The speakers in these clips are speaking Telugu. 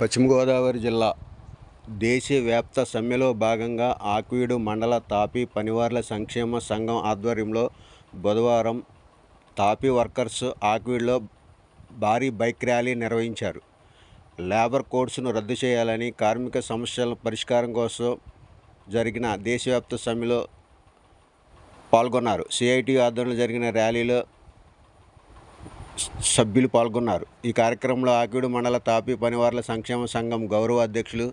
పశ్చిమ గోదావరి జిల్లా దేశవ్యాప్త సమ్మెలో భాగంగా ఆక్వీడు మండల తాపీ పనివార్ల సంక్షేమ సంఘం ఆధ్వర్యంలో బుధవారం తాపీ వర్కర్స్ ఆక్వీడ్లో భారీ బైక్ ర్యాలీ నిర్వహించారు. లేబర్ కోడ్స్ను రద్దు చేయాలని కార్మిక సమస్యల పరిష్కారం కోసం జరిగిన దేశవ్యాప్త సమ్మెలో పాల్గొన్నారు. సిఐటి ఆధ్వర్యంలో జరిగిన ర్యాలీలో సభ్యులు పాల్గొన్నారు. ఈ కార్యక్రమంలో ఆకిడు మండల తాపీ పనివార్ల సంక్షేమ సంఘం గౌరవ అధ్యక్షులు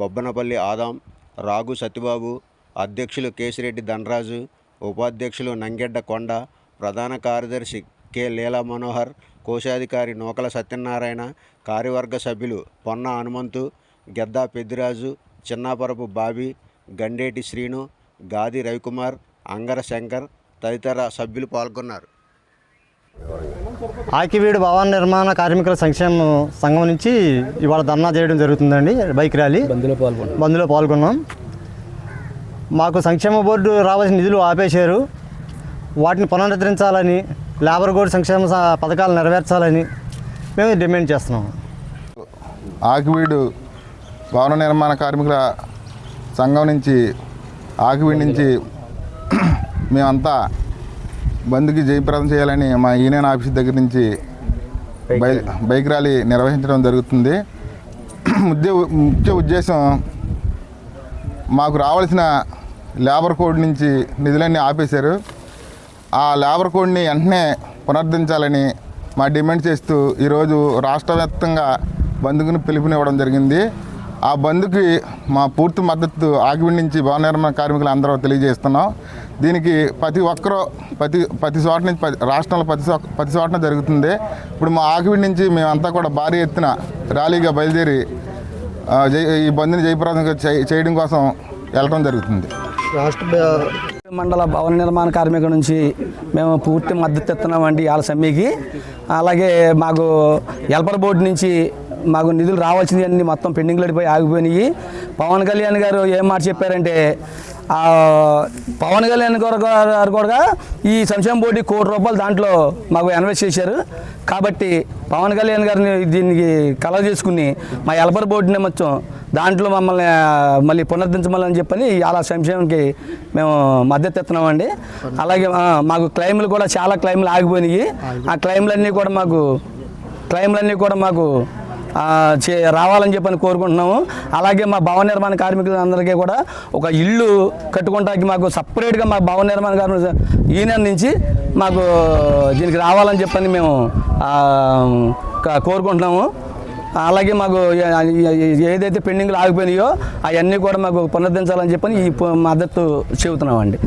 బొబ్బనపల్లి ఆదాం రాగు సతిబాబు అధ్యక్షులు కేసిరెడ్డి ధనరాజు ఉపాధ్యక్షులు నంగెడ్డ కొండ ప్రధాన కార్యదర్శి కె లీలా మనోహర్ కోశాధికారి నూకల సత్యనారాయణ కార్యవర్గ సభ్యులు పొన్న హనుమంతు గెద్దా పెద్దిరాజు చిన్నాపరపు బాబీ గండేటి శ్రీను గాది రవికుమార్ అంగర శంకర్ తదితర సభ్యులు పాల్గొన్నారు. ఆకివీడు భవన నిర్మాణ కార్మికుల సంక్షేమ సంఘం నుంచి ఇవాళ ధర్నా చేయడం జరుగుతుందండి బైక్ ర్యాలీ. బంద్లో పాల్గొన్నాం. బంద్లో పాల్గొన్నాం. మాకు సంక్షేమ బోర్డు రావాల్సిన నిధులు ఆపేశారు. వాటిని పునరుద్ధరించాలని లేబర్ కోడ్ సంక్షేమ పథకాలు నెరవేర్చాలని మేము డిమాండ్ చేస్తున్నాం. ఆకివీడు భవన నిర్మాణ కార్మికుల సంఘం నుంచి ఆకివీడు నుంచి మేమంతా బంద్కి జయప్రదం చేయాలని మా యూనియన్ ఆఫీస్ దగ్గర నుంచి బై బైక్ ర్యాలీ నిర్వహించడం జరుగుతుంది. ముఖ్య ముఖ్య ఉద్దేశం మాకు రావాల్సిన లేబర్ కోడ్ నుంచి నిధులన్నీ ఆపేశారు. ఆ లేబర్ కోడ్ని వెంటనే పునరుద్ధరించాలని మా డిమాండ్ చేస్తూ ఈరోజు రాష్ట్ర వ్యాప్తంగా బంద్కుని పిలుపునివ్వడం జరిగింది. ఆ బంద్కి మా పూర్తి మద్దతు ఆగివిడి నుంచి భవన నిర్మాణ కార్మికులు అందరూ తెలియజేస్తున్నాం. దీనికి ప్రతి ఒక్కరూ ప్రతి ప్రతి చోట నుంచి రాష్ట్రంలో ప్రతి ప్రతి చోటన జరుగుతుంది. ఇప్పుడు మా ఆగివిడి నుంచి మేమంతా కూడా భారీ ఎత్తున ర్యాలీగా బయలుదేరి ఈ బంద్ని జయప్రదం చే- చేయడం కోసం వెళ్ళడం జరుగుతుంది. మండల భవన నిర్మాణ కార్మికుల నుంచి మేము పూర్తి మద్దతు ఇస్తున్నామండి వాళ్ళ సమ్మెకి. అలాగే మాకు ఎల్పర్ బోర్డు నుంచి మాకు నిధులు రావాల్సినవి అన్ని మొత్తం పెండింగ్లో పడిపోయి ఆగిపోయినాయి. పవన్ కళ్యాణ్ గారు ఏం మాట చెప్పారంటే పవన్ కళ్యాణ్ గారు గారు కూడా ఈ సంక్షేమ బోర్డు కోటి రూపాయలు దాంట్లో మాకు ఇన్వెస్ట్ చేశారు. కాబట్టి పవన్ కళ్యాణ్ గారిని దీనికి కలవ చేసుకుని మా ఎలబర్ బోర్డుని మొత్తం దాంట్లో మమ్మల్ని మళ్ళీ పునరుద్ధరించమని చెప్పని అలా సంక్షేమంకి మేము మద్దతు ఇస్తున్నామండి. అలాగే మాకు క్లైమ్లు కూడా చాలా క్లైమ్లు ఆగిపోయినాయి. ఆ క్లైమ్లన్నీ కూడా మాకు క్లైమ్లన్నీ కూడా మాకు రావాలని చెప్పని కోరుకుంటున్నాము. అలాగే మా భవన నిర్మాణ కార్మికులందరికీ కూడా ఒక ఇల్లు కట్టుకోవడానికి మాకు సపరేట్గా మా భవన నిర్మాణ కార్మిక యూనియన్ నుంచి మాకు దీనికి రావాలని చెప్పని మేము కోరుకుంటున్నాము. అలాగే మాకు ఏదైతే పెండింగ్లు ఆగిపోయినాయో అవన్నీ కూడా మాకు పునరుద్ధరించాలని చెప్పని ఈ మద్దతు చెబుతున్నామండి.